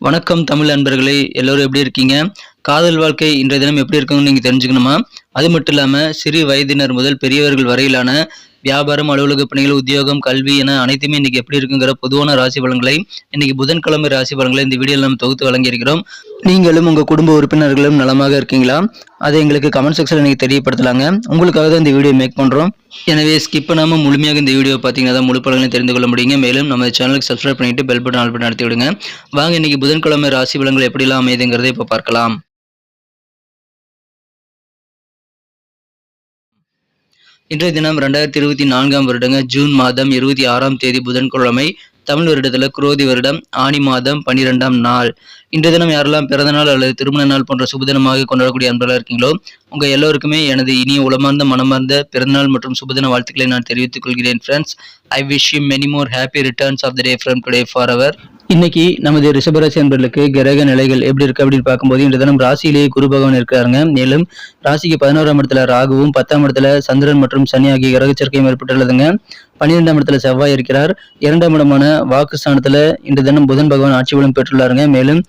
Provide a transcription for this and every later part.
வணக்கம் தமிழ் அன்பர்களே எல்லோரும் எப்படி இருக்கீங்க? காதல் வாழ்க்கை இன்றைய தினம் எப்படி இருக்குன்னு நீங்கள் தெரிஞ்சுக்கணுமா? அது மட்டும் இல்லாமல் சிறு வயதினர் முதல் பெரியவர்கள் வரையிலான வியாபாரம் அலுவலக பணிகள் உத்தியோகம் கல்வி என அனைத்துமே இன்னைக்கு எப்படி இருக்குங்கிற பொதுவான ராசி பலன்களை இன்னைக்கு புதன்கிழமை ராசி பலன்களை இந்த வீடியோவில் நம்ம தொகுத்து வழங்கியிருக்கிறோம். நீங்களும் உங்கள் குடும்ப உறுப்பினர்களும் நலமாக இருக்கீங்களா? அதை எங்களுக்கு கமெண்ட் செக்ஷனில் நீங்கள் தெரியப்படுத்தலாங்க. உங்களுக்காக தான் இந்த வீடியோ மேக் பண்ணுறோம் எனவே ஸ்கிப் பண்ணாமல் முழுமையாக இந்த வீடியோ பார்த்தீங்கன்னா தான் முழு பலன்களை தெரிந்து கொள்ள முடியுங்க. மேலும் நம்ம சேனலுக்கு சப்ஸ்கிரைப் பண்ணிட்டு பெல் பட்டன் ஆல் பட்டன் நடத்தி விடுங்க. வாங்க இன்னைக்கு புதன்கிழமை ராசி பலன்கள் எப்படிலாம் அமையுதுங்கிறதை இப்போ பார்க்கலாம். இன்றைய தினம் ரெண்டாயிரத்தி இருபத்தி நான்காம் வருடங்க ஜூன் மாதம் இருபத்தி ஆறாம் தேதி புதன்கிழமை தமிழ் வருடத்தில் குரோதி வருடம் ஆனி மாதம் பனிரெண்டாம் நாள். இன்றைய தினம் யாரெல்லாம் பிறந்த நாள் அல்லது திருமண நாள் போன்ற சுபதினமாக கொண்டாடக்கூடிய அன்பர்களாக இருக்கீங்களோ உங்க எல்லோருக்குமே எனது இனிய உளமார்ந்த மனமார்ந்த பிறந்தநாள் மற்றும் சுபதின வாழ்த்துக்களை நான் தெரிவித்துக் கொள்கிறேன் friends I wish you many more happy returns of the day from today for அவர் இன்னைக்கு நமது ரிஷபராசி அன்பர்களுக்கு கிரக நிலைகள் எப்படி இருக்கு அப்படின்னு பார்க்கும்போது இன்று தினம் ராசியிலேயே குரு பகவான் இருக்கிறாங்க மேலும் ராசிக்கு பதினோராம் இடத்துல ராகுவும் பத்தாம் இடத்துல சந்திரன் மற்றும் சனி ஆகிய கிரக சேர்க்கையும் ஏற்பட்டுள்ளதுங்க. பன்னிரெண்டாம் இடத்துல செவ்வாய் இருக்கிறார். இரண்டாம் இடமான வாக்கு ஸ்தானத்துல இன்று தினம் புதன் பகவான் ஆட்சி பலம் பெற்றுள்ளாருங்க. மேலும்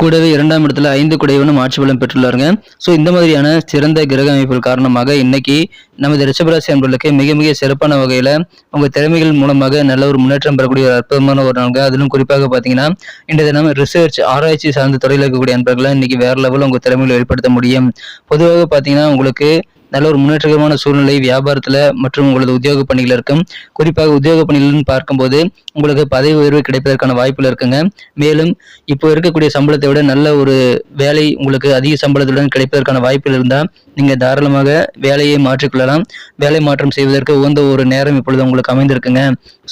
கூடவே இரண்டாம் இடத்துல ஐந்து குடைவனும் ஆட்சி பலம் பெற்றுள்ளாருங்க. ஸோ இந்த மாதிரியான சிறந்த கிரக அமைப்புகள் காரணமாக இன்னைக்கு நமது ரிஷபராசி அன்பர்களுக்கு மிக மிக சிறப்பான வகையில் உங்க திறமைகள் மூலமாக நல்ல ஒரு முன்னேற்றம் பெறக்கூடிய ஒரு அற்புதமான ஒரு நாளுங்க. அதிலும் குறிப்பாக பார்த்தீங்கன்னா இந்த தினம் ரிசர்ச் ஆராய்ச்சி சார்ந்த துறையில் இருக்கக்கூடிய அன்பர்களை இன்னைக்கு வேற லெவலில் உங்க திறமைகளை வெளிப்படுத்த முடியும். பொதுவாக பார்த்தீங்கன்னா உங்களுக்கு நல்ல ஒரு முன்னேற்றகரமான சூழ்நிலை வியாபாரத்தில் மற்றும் உங்களது உத்தியோக பணிகள் இருக்கும். குறிப்பாக உத்தியோக பணிகள்னு பார்க்கும்போது உங்களுக்கு பதவி உயர்வு கிடைப்பதற்கான வாய்ப்புகள் இருக்குங்க. மேலும் இப்போ இருக்கக்கூடிய சம்பளத்தை விட நல்ல ஒரு வேலை உங்களுக்கு அதிக சம்பளத்துடன் கிடைப்பதற்கான வாய்ப்புகள் இருந்தால் நீங்கள் தாராளமாக வேலையை மாற்றிக்கொள்ளலாம். வேலை மாற்றம் செய்வதற்கு உகந்த ஒரு நேரம் இப்பொழுது உங்களுக்கு அமைந்திருக்குங்க.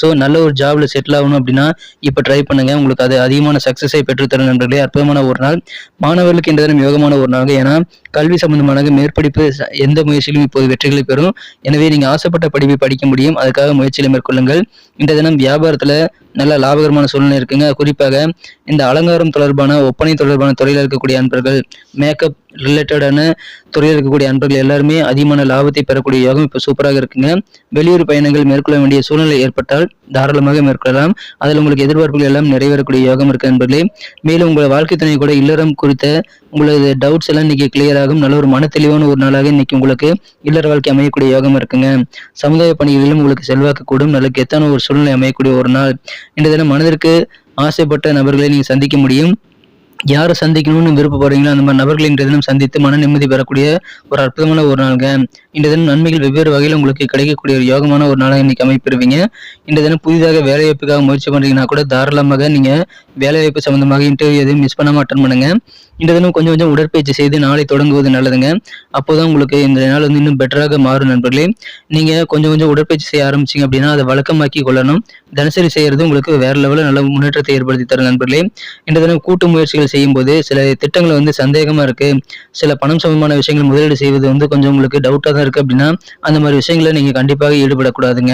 ஸோ நல்ல ஒரு ஜாப்ல செட்டில் ஆகணும் அப்படின்னா இப்போ ட்ரை பண்ணுங்க. உங்களுக்கு அது அதிகமான சக்சஸை பெற்றுத்தரும் நண்பர்களே. அற்புதமான ஒரு நாள். மாணவர்களுக்கு இந்த தினம் யோகமான ஒரு நாள். ஏன்னா கல்வி சம்பந்தமான மேற்படிப்பு எந்த முயற்சியிலும் இப்போது வெற்றிகளை பெறும் எனவே நீங்கள் ஆசைப்பட்ட படிப்பை படிக்க முடியும். அதுக்காக முயற்சியில் மேற்கொள்ளுங்கள். இந்த தினம் வியாபாரத்தில் நல்ல லாபகரமான சூழ்நிலை இருக்குங்க. குறிப்பாக இந்த அலங்காரம் தொடர்பான ஒப்பனை தொடர்பான துறையில் இருக்கக்கூடிய அன்பர்கள் மேக்கப் ரிலேட்டடான துறையில் இருக்கக்கூடிய அன்பர்கள் எல்லாருமே அதிகமான லாபத்தை பெறக்கூடிய யோகம் இப்போ சூப்பராக இருக்குங்க. வெளியூர் பயணங்கள் மேற்கொள்ள வேண்டிய சூழ்நிலை ஏற்பட்டால் தாராளமாக மேற்கொள்ளலாம். அதில் உங்களுக்கு எதிர்பார்ப்புகள் எல்லாம் நிறைவேறக்கூடிய யோகம் இருக்கு அன்பர்களே. மேலும் உங்கள் வாழ்க்கை துணை கூட இல்லறம் குறித்த உங்களது டவுட்ஸ் எல்லாம் இன்னைக்கு கிளியர் ஆகும். நல்ல ஒரு மன தெளிவான ஒரு நாளாக இன்னைக்கு உங்களுக்கு இல்லற வாழ்க்கை அமையக்கூடிய யோகம் இருக்குங்க. சமுதாய பணிகளிலும் உங்களுக்கு செல்வாக்கு கூடும். நல்ல கெத்தான ஒரு சூழ்நிலை அமையக்கூடிய ஒரு நாள். இன்றைய தினம் மனதிற்கு ஆசைப்பட்ட நபர்களை நீங்கள் சந்திக்க முடியும். யாரை சந்திக்கணும்னு விருப்பப்படுறீங்களோ அந்த மாதிரி நபர்களை இன்றைய தினம் சந்தித்து மன நிம்மதி பெறக்கூடிய ஒரு அற்புதமான ஒரு நாளுங்க. இன்றைய தினம் நன்மைகள் வெவ்வேறு வகையில் உங்களுக்கு கிடைக்கக்கூடிய ஒரு யோகமான ஒரு நாளாக இன்னைக்கு அமைப்பிடுவீங்க இன்றைய தினம் புதிதாக வேலைவாய்ப்புக்காக முயற்சி பண்ணுறீங்கன்னா கூட தாராளமாக நீங்க வேலைவாய்ப்பு சம்பந்தமாக இன்டர்வியூ எதுவும் மிஸ் பண்ணாமல் அட்டன் பண்ணுங்க. இன்றைய தினம் கொஞ்சம் கொஞ்சம் உடற்பயிற்சி செய்து நாளை தொடங்குவது நல்லதுங்க. அப்போதான் உங்களுக்கு இந்த நாள் வந்து இன்னும் பெட்டராக மாறும் நண்பர்களே. நீங்க கொஞ்சம் கொஞ்சம் உடற்பயிற்சி செய்ய ஆரம்பிச்சீங்க அப்படின்னா அதை வழக்கமாக்கி கொள்ளணும். தினசரி செய்யறது உங்களுக்கு வேற லெவலில் நல்ல முன்னேற்றத்தை ஏற்படுத்தி தரும் நண்பர்களே. இன்றைய தினம் கூட்டு முயற்சிகள் செய்யும் போது சில திட்டங்கள் வந்து சந்தேகமா இருக்கு. சில பணம் சம்பந்தமான விஷயங்கள் முதலீடு செய்வது வந்து கொஞ்சம் உங்களுக்கு டவுட்டாக தான் இருக்கு அப்படின்னா அந்த மாதிரி விஷயங்களை நீங்க கண்டிப்பாக ஈடுபடக்கூடாதுங்க.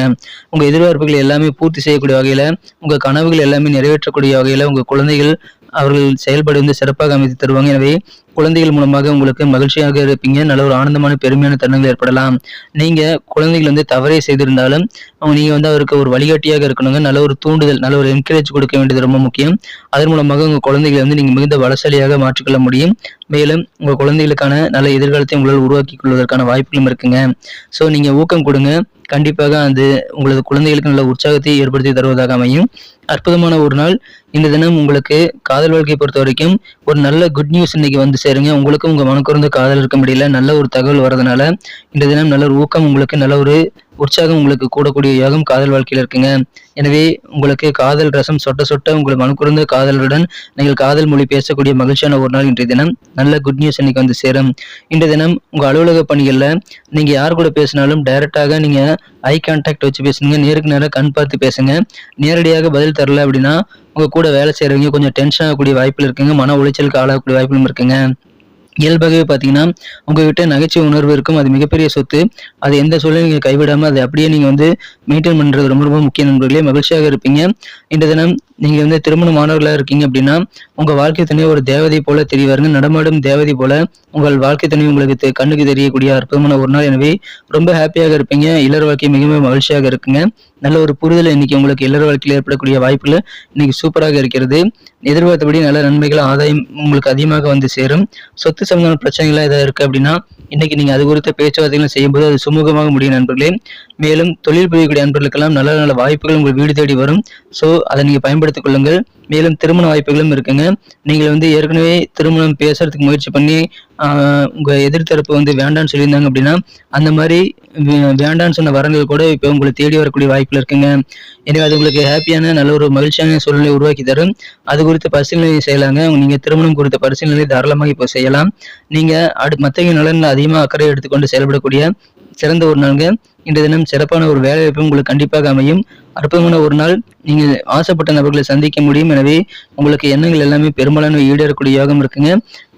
உங்க எதிர்பார்ப்புகள் எல்லாமே பூர்த்தி செய்யக்கூடிய வகையில உங்க கனவுகள் எல்லாமே நிறைவேற்றக்கூடிய வகையில் உங்க குழந்தைகள் அவர்கள் செயல்பாடு வந்து சிறப்பாக அமைத்து தருவாங்க. எனவே குழந்தைகள் மூலமாக உங்களுக்கு மகிழ்ச்சியாக இருப்பீங்க. நல்ல ஒரு ஆனந்தமான பெருமையான தருணங்கள் ஏற்படலாம். நீங்க குழந்தைகள் வந்து தவறே செய்திருந்தாலும் அவங்க நீங்க வந்து அவருக்கு ஒரு வழிகாட்டியாக இருக்கணுங்க. நல்ல ஒரு தூண்டுதல் நல்ல ஒரு என்கரேஜ் கொடுக்க வேண்டியது ரொம்ப முக்கியம். அதன் மூலமாக உங்க குழந்தைகளை வந்து நீங்க மிகுந்த வளசாலியாக மாற்றிக்கொள்ள முடியும். மேலும் உங்க குழந்தைகளுக்கான நல்ல எதிர்காலத்தை உங்களால் உருவாக்கி கொள்வதற்கான வாய்ப்புகளும் இருக்குங்க. ஸோ நீங்க ஊக்கம் கொடுங்க. கண்டிப்பாக அது உங்களது குழந்தைகளுக்கு நல்ல உற்சாகத்தை ஏற்படுத்தி தருவதாக அமையும். அற்புதமான ஒரு நாள். இந்த தினம் உங்களுக்கு காதல் வாழ்க்கையை பொறுத்த வரைக்கும் ஒரு நல்ல குட் நியூஸ் இன்னைக்கு வந்து சேருங்க. உங்களுக்கும் உங்கள் மனக்குறந்த காதல் இருக்க முடியல. நல்ல ஒரு தகவல் வரதுனால இந்த தினம் நல்ல ஒரு ஊக்கம் உங்களுக்கு நல்ல ஒரு உற்சாகம் உங்களுக்கு கூடக்கூடிய யோகம் காதல் வாழ்க்கையில் இருக்குங்க. எனவே உங்களுக்கு காதல் ரசம் சொட்ட சொட்ட உங்கள் மனுக்குறந்த காதலருடன் நீங்கள் காதல் மொழி பேசக்கூடிய மகிழ்ச்சியான ஒரு நாள் இன்றைய தினம். நல்ல குட் நியூஸ் இன்னைக்கு வந்து சேரும். இன்றைய தினம் உங்கள் அலுவலக பணிகளில் நீங்கள் யார் கூட பேசினாலும் டைரெக்டாக நீங்கள் ஐ கான்டாக்ட் வச்சு பேசுங்க. நேருக்கு நேராக கண் பார்த்து பேசுங்க. நேரடியாக பதில் தரல அப்படின்னா உங்கள் கூட வேலை செய்கிறவங்க கொஞ்சம் டென்ஷன் ஆகக்கூடிய வாய்ப்பில் இருக்குங்க. மன உளைச்சலுக்கு ஆளாகக்கூடிய வாய்ப்பும் இருக்குங்க. இயல்பாகவே பார்த்தீங்கன்னா உங்ககிட்ட நகைச்சுவை உணர்வு இருக்கும். அது மிகப்பெரிய சொத்து. அது எந்த சூழலும் நீங்கள் கைவிடாமல் அதை அப்படியே நீங்கள் வந்து மெயின்டைன் பண்ணுறது ரொம்ப ரொம்ப முக்கிய நண்பர்களே. மகிழ்ச்சியாக இருப்பீங்க. இந்த தினம் நீங்கள் வந்து திருமண மாணவர்களாக இருக்கீங்க அப்படின்னா உங்கள் வாழ்க்கை துணை ஒரு தேவதை போல தெரிவாருங்க நடமாடும் தேவதை போல உங்கள் வாழ்க்கை துணை உங்களுக்கு கண்ணுக்கு தெரியக்கூடிய அற்புதமான ஒரு நாள். எனவே ரொம்ப ஹாப்பியாக இருப்பீங்க. இளர் வாழ்க்கை மிகவும் மகிழ்ச்சியாக இருக்குங்க. நல்ல ஒரு புரிதல் இன்னைக்கு உங்களுக்கு இல்லற வாழ்க்கையில் ஏற்படக்கூடிய வாய்ப்புகள் இன்னைக்கு சூப்பராக இருக்கிறது. எதிர்பார்த்தபடி நல்ல நன்மைகள் ஆதாயம் உங்களுக்கு அதிகமாக வந்து சேரும். சொத்து சம்பந்தமான பிரச்சனைகள்லாம் எதாவது இருக்குது அப்படின்னா இன்னைக்கு நீங்கள் அது குறித்த பேச்சுவார்த்தைகள் செய்யும்போது அது சுமூகமாக முடியும் நண்பர்களே. மேலும் தொழில் புரியக்கூடிய நண்பர்களுக்கெல்லாம் நல்ல நல்ல வாய்ப்புகள் உங்கள் வீடு தேடி வரும். ஸோ அதை நீங்கள் பயன்படுத்திக் கொள்ளுங்கள். மேலும் திருமண வாய்ப்புகளும் இருக்குங்க. நீங்கள் வந்து ஏற்கனவே திருமணம் பேசுறதுக்கு முயற்சி பண்ணி உங்கள் எதிர்த்தரப்பு வந்து வேண்டான்னு சொல்லியிருந்தாங்க அப்படின்னா அந்த மாதிரி வே- வேண்டான்னு சொன்ன வரங்கள் கூட இப்போ உங்களை தேடி வரக்கூடிய வாய்ப்புகள் இருக்குங்க. எனவே அது உங்களுக்கு ஹாப்பியான நல்ல ஒரு மகிழ்ச்சியான சூழ்நிலை உருவாக்கி தரும். அது குறித்த பரிசீலனை செய்யலாங்க. நீங்கள் திருமணம் குறித்த பரிசீலனை தாராளமாக இப்போ செய்யலாம். நீங்கள் அடு மற்ற நலனில் அதிகமாக அக்கறை எடுத்துக்கொண்டு செயல்படக்கூடிய சிறந்த ஒரு நாளுங்க. இன்றைய தினம் சிறப்பான ஒரு வேலை வாய்ப்பு உங்களுக்கு கண்டிப்பாக அமையும். அற்புதமான ஒரு நாள். நீங்கள் ஆசைப்பட்ட நபர்களை சந்திக்க முடியும். எனவே உங்களுக்கு எண்ணங்கள் எல்லாமே பெரும்பாலான ஈடேறக்கூடிய யோகம் இருக்குங்க.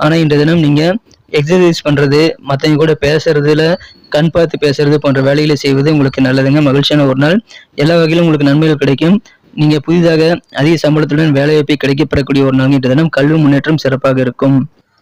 ஆனால் இன்றைய தினம் நீங்கள் எக்ஸசைஸ் பண்ணுறது மற்றவங்க கூட பேசுறதுல கண் பார்த்து பேசுறது போன்ற வேலைகளை செய்வது உங்களுக்கு நல்லதுங்க. மகிழ்ச்சியான ஒரு நாள். எல்லா வகையிலும் உங்களுக்கு நன்மைகள் கிடைக்கும். நீங்கள் புதிதாக அதிக சம்பளத்துடன் வேலைவாய்ப்பை கிடைக்கப்பெறக்கூடிய ஒரு நாள். இன்றைய தினம் கல்வி முன்னேற்றம் சிறப்பாக இருக்கும்.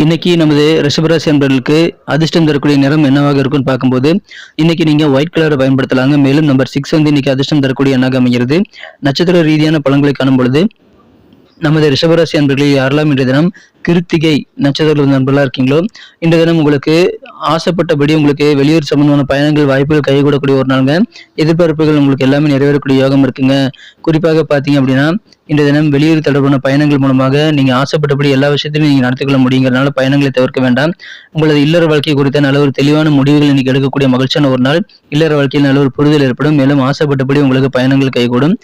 இன்னைக்கு நமது ரிஷபராசி என்பவர்களுக்கு அதிர்ஷ்டம் தரக்கூடிய நிறம் என்னவாக இருக்கும்னு பார்க்கும்போது இன்னைக்கு நீங்க ஒயிட் கலரை பயன்படுத்தலாங்க. மேலும் நம்பர் சிக்ஸ் வந்து இன்னைக்கு அதிர்ஷ்டம் தரக்கூடிய எண்ணாக அமைகிறது. நட்சத்திர ரீதியான பழங்களை காணும் பொழுது நமது ரிஷபராசி அன்பர்களில் யாரெல்லாம் இன்றைய தினம் கிருத்திகை நட்சத்திரத்தில் நண்பர்களாக இருக்கீங்களோ இந்த தினம் உங்களுக்கு ஆசைப்பட்டபடி உங்களுக்கு வெளியூர் சம்பந்தமான பயணங்கள் வாய்ப்புகள் கைகூடக்கூடிய ஒரு நாளுங்க. எதிர்பார்ப்புகள் உங்களுக்கு எல்லாமே நிறைவேறக்கூடிய யோகம் இருக்குங்க. குறிப்பாக பார்த்தீங்க அப்படின்னா இந்த தினம் வெளியூர் தொடர்பான பயணங்கள் மூலமாக நீங்க ஆசைப்பட்டபடி எல்லா விஷயத்தையும் நீங்க நடத்திக்கொள்ள முடியுங்கிறனால பயணங்களை தவிர்க்க வேண்டாம். உங்களது இல்லற வாழ்க்கை குறித்த நல்ல ஒரு தெளிவான முடிவுகள் இன்னைக்கு எடுக்கக்கூடிய மகிழ்ச்சியான ஒரு நாள். இல்லற வாழ்க்கையில் நல்ல ஒரு புரிதல் ஏற்படும். மேலும் ஆசைப்பட்டபடி உங்களுக்கு பயணங்கள் கைகூடும்.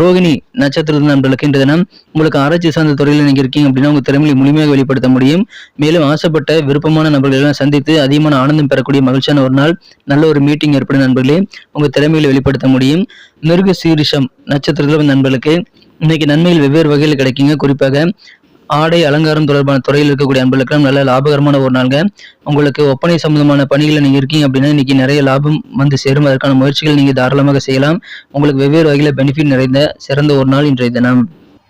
ரோகிணி நட்சத்திரத்தின் நண்பர்களுக்கு இந்த தினம் உங்களுக்கு ஆராய்ச்சி சார்ந்த துறையில் நீங்கள் இருக்கீங்க அப்படின்னா உங்க திறமையை முழுமையாக வெளிப்படுத்த முடியும். மேலும் ஆசைப்பட்ட விருப்பமான நபர்களெல்லாம் சந்தித்து அதிகமான ஆனந்தம் பெறக்கூடிய மகிழ்ச்சியான ஒரு நாள் நல்ல ஒரு மீட்டிங் ஏற்படும் நண்பர்களே. உங்கள் திறமைகளை வெளிப்படுத்த முடியும். மிருக சீரிஷம் நட்சத்திரத்தில் நண்பர்களுக்கு இன்னைக்கு நன்மைகள் வெவ்வேறு வகையில் கிடைக்குங்க. குறிப்பாக ஆடை அலங்காரம் தொடர்பான துறையில் இருக்கக்கூடிய அன்பர்களுக்கெல்லாம் நல்ல லாபகரமான ஒரு நாள்ங்க. உங்களுக்கு ஒப்பனை சம்பந்தமான பணிகளை நீங்க இருக்கீங்க அப்படின்னா இன்னைக்கு நிறைய லாபம் வந்து சேரும். அதற்கான முயற்சிகள் நீங்க தாராளமாக செய்யலாம். உங்களுக்கு வெவ்வேறு வகையில பெனிஃபிட் நிறைந்த சிறந்த ஒரு நாள் இன்றைய தினம்.